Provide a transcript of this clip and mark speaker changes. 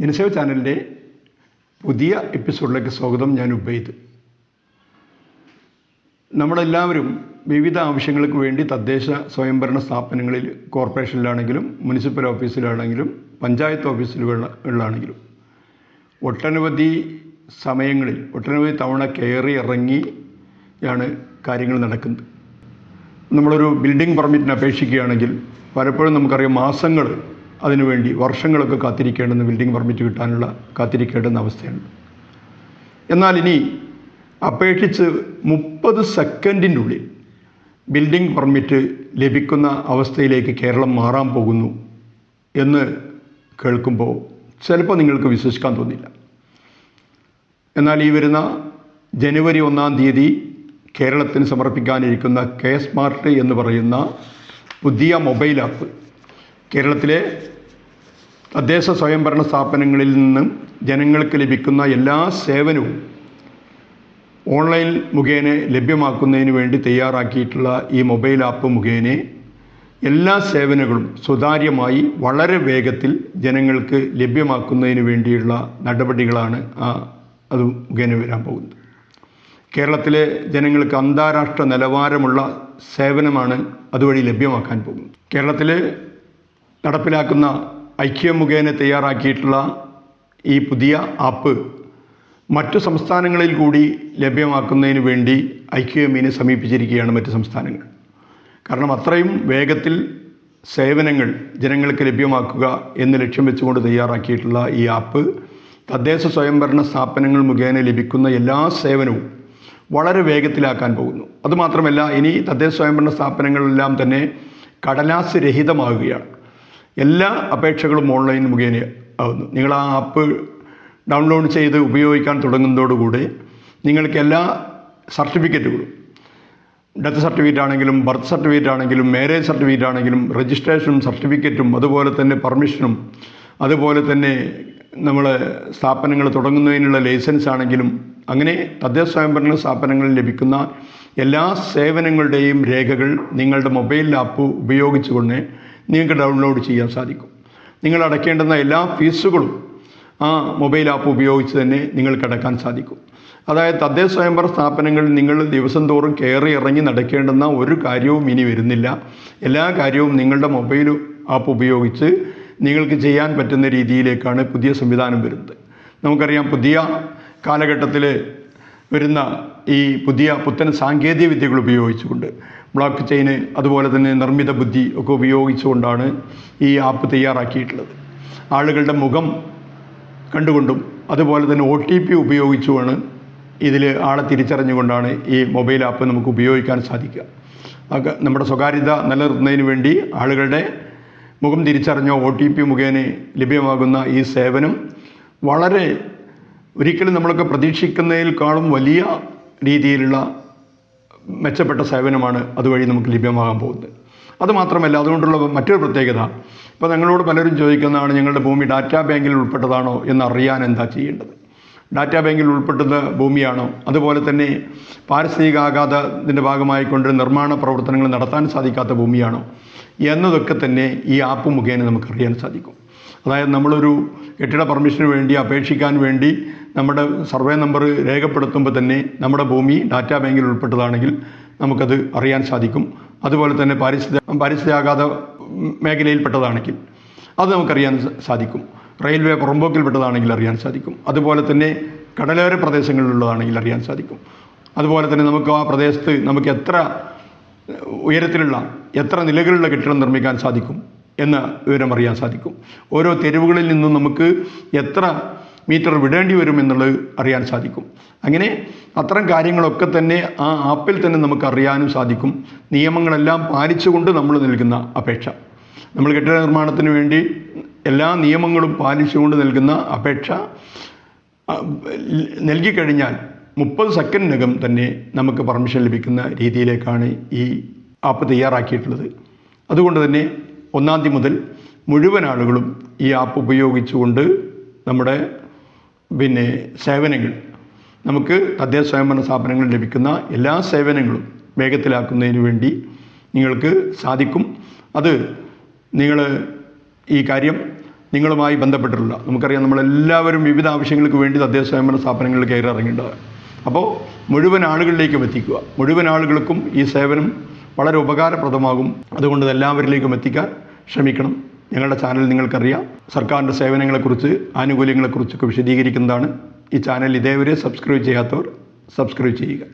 Speaker 1: ജനസേവ ചാനലിന്റെ പുതിയ എപ്പിസോഡിലേക്ക് സ്വാഗതം. ഞാൻ ഉബൈദ്. നമ്മളെല്ലാവരും വിവിധ ആവശ്യങ്ങൾക്ക് വേണ്ടി തദ്ദേശ സ്വയംഭരണ സ്ഥാപനങ്ങളിൽ കോർപ്പറേഷനിലാണെങ്കിലും മുനിസിപ്പൽ ഓഫീസിലാണെങ്കിലും പഞ്ചായത്ത് ഓഫീസിലുകളിലാണെങ്കിലും ഒട്ടനവധി സമയങ്ങളിൽ ഒട്ടനവധി തവണ കയറി ഇറങ്ങിയാണ് കാര്യങ്ങൾ നടക്കുന്നത്. നമ്മളൊരു ബിൽഡിംഗ് പെർമിറ്റിന് അപേക്ഷിക്കുകയാണെങ്കിൽ പലപ്പോഴും നമുക്കറിയാം മാസങ്ങൾ അതിനുവേണ്ടി വർഷങ്ങളൊക്കെ കാത്തിരിക്കേണ്ടുന്ന ബിൽഡിംഗ് പെർമിറ്റ് കിട്ടാനുള്ള കാത്തിരിക്കേണ്ടുന്ന അവസ്ഥയുണ്ട്. എന്നാൽ ഇനി അപേക്ഷിച്ച് മുപ്പത് സെക്കൻഡിനുള്ളിൽ ബിൽഡിംഗ് പെർമിറ്റ് ലഭിക്കുന്ന അവസ്ഥയിലേക്ക് കേരളം മാറാൻ പോകുന്നു എന്ന് കേൾക്കുമ്പോൾ ചിലപ്പോൾ നിങ്ങൾക്ക് വിശ്വസിക്കാൻ തോന്നില്ല. എന്നാൽ ഈ വരുന്ന ജനുവരി ഒന്നാം തീയതി കേരളത്തിന് സമർപ്പിക്കാനിരിക്കുന്ന കെ സ്മാർട്ട് എന്ന് പറയുന്ന പുതിയ മൊബൈൽ ആപ്പ് കേരളത്തിലെ തദ്ദേശ സ്വയംഭരണ സ്ഥാപനങ്ങളിൽ നിന്നും ജനങ്ങൾക്ക് ലഭിക്കുന്ന എല്ലാ സേവനവും ഓൺലൈൻ മുഖേന ലഭ്യമാക്കുന്നതിന് വേണ്ടി തയ്യാറാക്കിയിട്ടുള്ള ഈ മൊബൈൽ ആപ്പ് മുഖേന എല്ലാ സേവനങ്ങളും സുതാര്യമായി വളരെ വേഗത്തിൽ ജനങ്ങൾക്ക് ലഭ്യമാക്കുന്നതിന് വേണ്ടിയുള്ള നടപടികളാണ് ആ അത് മുഖേന വരാൻ പോകുന്നത്. കേരളത്തിലെ ജനങ്ങൾക്ക് അന്താരാഷ്ട്ര നിലവാരമുള്ള സേവനമാണ് അതുവഴി ലഭ്യമാക്കാൻ പോകുന്നത്. കേരളത്തിൽ നടപ്പിലാക്കുന്ന ഐക്യ മുഖേന തയ്യാറാക്കിയിട്ടുള്ള ഈ പുതിയ ആപ്പ് മറ്റു സംസ്ഥാനങ്ങളിൽ കൂടി ലഭ്യമാക്കുന്നതിന് വേണ്ടി ഐക്യമീനെ സമീപിച്ചിരിക്കുകയാണ് മറ്റു സംസ്ഥാനങ്ങൾ. കാരണം അത്രയും വേഗത്തിൽ സേവനങ്ങൾ ജനങ്ങൾക്ക് ലഭ്യമാക്കുക എന്ന് ലക്ഷ്യം വെച്ചുകൊണ്ട് തയ്യാറാക്കിയിട്ടുള്ള ഈ ആപ്പ് തദ്ദേശ സ്വയംഭരണ സ്ഥാപനങ്ങൾ മുഖേന ലഭിക്കുന്ന എല്ലാ സേവനവും വളരെ വേഗത്തിലാക്കാൻ പോകുന്നു. അതുമാത്രമല്ല ഇനി തദ്ദേശ സ്വയംഭരണ സ്ഥാപനങ്ങളെല്ലാം തന്നെ കടലാസ് രഹിതമാകുകയാണ് എല്ലാ അപേക്ഷകളും ഓൺലൈൻ മുഖേന ആവുന്നു. നിങ്ങൾ ആ ആപ്പ് ഡൗൺലോഡ് ചെയ്ത് ഉപയോഗിക്കാൻ തുടങ്ങുന്നതോടുകൂടി നിങ്ങൾക്ക് എല്ലാ സർട്ടിഫിക്കറ്റുകളും ഡെത്ത് സർട്ടിഫിക്കറ്റ് ആണെങ്കിലും ബർത്ത് സർട്ടിഫിക്കറ്റ് ആണെങ്കിലും മാരേജ് സർട്ടിഫിക്കറ്റ് ആണെങ്കിലും രജിസ്ട്രേഷനും സർട്ടിഫിക്കറ്റും അതുപോലെ തന്നെ പെർമിഷനും അതുപോലെ തന്നെ നമ്മൾ സ്ഥാപനങ്ങൾ തുടങ്ങുന്നതിനുള്ള ലൈസൻസ് ആണെങ്കിലും അങ്ങനെ തദ്ദേശ സ്വയംഭരണ സ്ഥാപനങ്ങളിൽ ലഭിക്കുന്ന എല്ലാ സേവനങ്ങളുടെയും രേഖകൾ നിങ്ങളുടെ മൊബൈൽ ആപ്പ് ഉപയോഗിച്ചുകൊണ്ട് നിങ്ങൾക്ക് ഡൗൺലോഡ് ചെയ്യാൻ സാധിക്കും. നിങ്ങൾ അടയ്ക്കേണ്ടുന്ന എല്ലാ ഫീസുകളും ആ മൊബൈൽ ആപ്പ് ഉപയോഗിച്ച് തന്നെ നിങ്ങൾക്ക് അടക്കാൻ സാധിക്കും. അതായത് തദ്ദേശ സ്വയംഭരണ സ്ഥാപനങ്ങളിൽ നിങ്ങൾ ദിവസം തോറും കയറി ഇറങ്ങി നടക്കേണ്ടുന്ന ഒരു കാര്യവും ഇനി വരുന്നില്ല. എല്ലാ കാര്യവും നിങ്ങളുടെ മൊബൈൽ ആപ്പ് ഉപയോഗിച്ച് നിങ്ങൾക്ക് ചെയ്യാൻ പറ്റുന്ന രീതിയിലേക്കാണ് പുതിയ സംവിധാനം വരുന്നത്. നമുക്കറിയാം പുതിയ കാലഘട്ടത്തിൽ വരുന്ന ഈ പുതിയ പുത്തൻ സാങ്കേതിക വിദ്യകൾ ഉപയോഗിച്ചുകൊണ്ട് ബ്ലോക്ക് ചെയിന് അതുപോലെ തന്നെ നിർമ്മിത ബുദ്ധി ഒക്കെ ഉപയോഗിച്ചുകൊണ്ടാണ് ഈ ആപ്പ് തയ്യാറാക്കിയിട്ടുള്ളത്. ആളുകളുടെ മുഖം കണ്ടുകൊണ്ടും അതുപോലെ തന്നെ ഒ ടി പി ഉപയോഗിച്ചുമാണ് ഇതിൽ ആളെ തിരിച്ചറിഞ്ഞുകൊണ്ടാണ് ഈ മൊബൈൽ ആപ്പ് നമുക്ക് ഉപയോഗിക്കാൻ സാധിക്കുക. നമ്മുടെ സ്വകാര്യത നിലനിർത്തുന്നതിന് വേണ്ടി ആളുകളുടെ മുഖം തിരിച്ചറിഞ്ഞോ ഒ ടി പി മുഖേന ലഭ്യമാകുന്ന ഈ സേവനം വളരെ ഒരിക്കലും നമ്മളൊക്കെ പ്രതീക്ഷിക്കുന്നതിനേക്കാളും വലിയ രീതിയിലുള്ള മെച്ചപ്പെട്ട സേവനമാണ് അതുവഴി നമുക്ക് ലഭ്യമാകാൻ പോകുന്നത്. അതുമാത്രമല്ല അതുകൊണ്ടുള്ള മറ്റൊരു പ്രത്യേകത ഇപ്പോൾ ഞങ്ങളോട് പലരും ചോദിക്കുന്നതാണ് ഞങ്ങളുടെ ഭൂമി ഡാറ്റാ ബാങ്കിൽ ഉൾപ്പെട്ടതാണോ എന്നറിയാൻ എന്താ ചെയ്യേണ്ടത്? ഡാറ്റാ ബാങ്കിൽ ഉൾപ്പെടുന്ന ഭൂമിയാണോ? അതുപോലെ തന്നെ പാരിസ്ഥിതിക ആഘാതത്തിന്റെ ഭാഗമായിക്കൊണ്ട് നിർമ്മാണ പ്രവർത്തനങ്ങൾ നടത്താൻ സാധിക്കാത്ത ഭൂമിയാണോ? എന്നതൊക്കെ തന്നെ ഈ ആപ്പ് മുഖേന നമുക്കറിയാൻ സാധിക്കും. അതായത് നമ്മളൊരു കെട്ടിട പെർമിഷന് വേണ്ടി അപേക്ഷിക്കാൻ വേണ്ടി നമ്മുടെ സർവേ നമ്പർ രേഖപ്പെടുത്തുമ്പോൾ തന്നെ നമ്മുടെ ഭൂമി ഡാറ്റാ ബാങ്കിൽ ഉൾപ്പെട്ടതാണെങ്കിൽ നമുക്കത് അറിയാൻ സാധിക്കും. അതുപോലെ തന്നെ പാരിസ്ഥിതി പാരിസ്ഥിതികാഘാത മേഖലയിൽപ്പെട്ടതാണെങ്കിൽ അത് നമുക്കറിയാൻ സാധിക്കും. റെയിൽവേ പുറമ്പോക്കിൽപ്പെട്ടതാണെങ്കിൽ അറിയാൻ സാധിക്കും. അതുപോലെ തന്നെ കടലോര പ്രദേശങ്ങളിലുള്ളതാണെങ്കിൽ അറിയാൻ സാധിക്കും. അതുപോലെ തന്നെ നമുക്ക് ആ പ്രദേശത്ത് നമുക്ക് എത്ര ഉയരത്തിലുള്ള എത്ര നിലകളുള്ള കെട്ടിടം നിർമ്മിക്കാൻ സാധിക്കും. എന്ന വിവരം അറിയാൻ സാധിക്കും. ഓരോ തെരുവുകളിൽ നിന്നും നമുക്ക് എത്ര മീറ്റർ വിടേണ്ടി വരും എന്നുള്ളത് അറിയാൻ സാധിക്കും. അങ്ങനെ അത്തരം കാര്യങ്ങളൊക്കെ തന്നെ ആ ആപ്പിൽ തന്നെ നമുക്ക് അറിയാനും സാധിക്കും. നിയമങ്ങളെല്ലാം പാലിച്ചുകൊണ്ട് നമ്മൾ നൽകുന്ന അപേക്ഷ. നമ്മൾ കെട്ടിട നിർമ്മാണത്തിന് വേണ്ടി എല്ലാ നിയമങ്ങളും പാലിച്ചുകൊണ്ട് നൽകുന്ന അപേക്ഷ നൽകിക്കഴിഞ്ഞാൽ മുപ്പത് സെക്കൻഡിനകം തന്നെ നമുക്ക് പെർമിഷൻ ലഭിക്കുന്ന രീതിയിലേക്കാണ് ഈ ആപ്പ് തയ്യാറാക്കിയിട്ടുള്ളത്. അതുകൊണ്ട് തന്നെ ഒന്നാം തീയതി മുതൽ മുഴുവൻ ആളുകളും ഈ ആപ്പ് ഉപയോഗിച്ചുകൊണ്ട് നമ്മുടെ പിന്നെ സേവനങ്ങൾ നമുക്ക് തദ്ദേശ സ്വയംഭരണ സ്ഥാപനങ്ങളിൽ ലഭിക്കുന്ന എല്ലാ സേവനങ്ങളും വേഗത്തിലാക്കുന്നതിന് വേണ്ടി നിങ്ങൾക്ക് സാധിക്കും. അത് നിങ്ങൾ ഈ കാര്യം നിങ്ങളുമായി ബന്ധപ്പെട്ടിട്ടുള്ള നമുക്കറിയാം നമ്മളെല്ലാവരും വിവിധ ആവശ്യങ്ങൾക്ക് വേണ്ടി തദ്ദേശ സ്വയംഭരണ സ്ഥാപനങ്ങളിൽ കയറി ഇറങ്ങേണ്ടതാണ്. അപ്പോൾ മുഴുവൻ ആളുകളിലേക്കും എത്തിക്കുക. മുഴുവൻ ആളുകൾക്കും ഈ സേവനം വളരെ ഉപകാരപ്രദമാകും. അതുകൊണ്ട് എല്ലാവരിലേക്കും എത്തിക്കാൻ ശ്രമിക്കണം. ഞങ്ങളുടെ ചാനൽ നിങ്ങൾക്കറിയാം. സർക്കാരിന്റെ സേവനങ്ങളെക്കുറിച്ച് ആനുകൂല്യങ്ങളെക്കുറിച്ചൊക്കെ വിശദീകരിക്കുന്നതാണ്. ഈ ചാനൽ ഇതേവരെ സബ്സ്ക്രൈബ് ചെയ്യാത്തവർ സബ്സ്ക്രൈബ് ചെയ്യുക.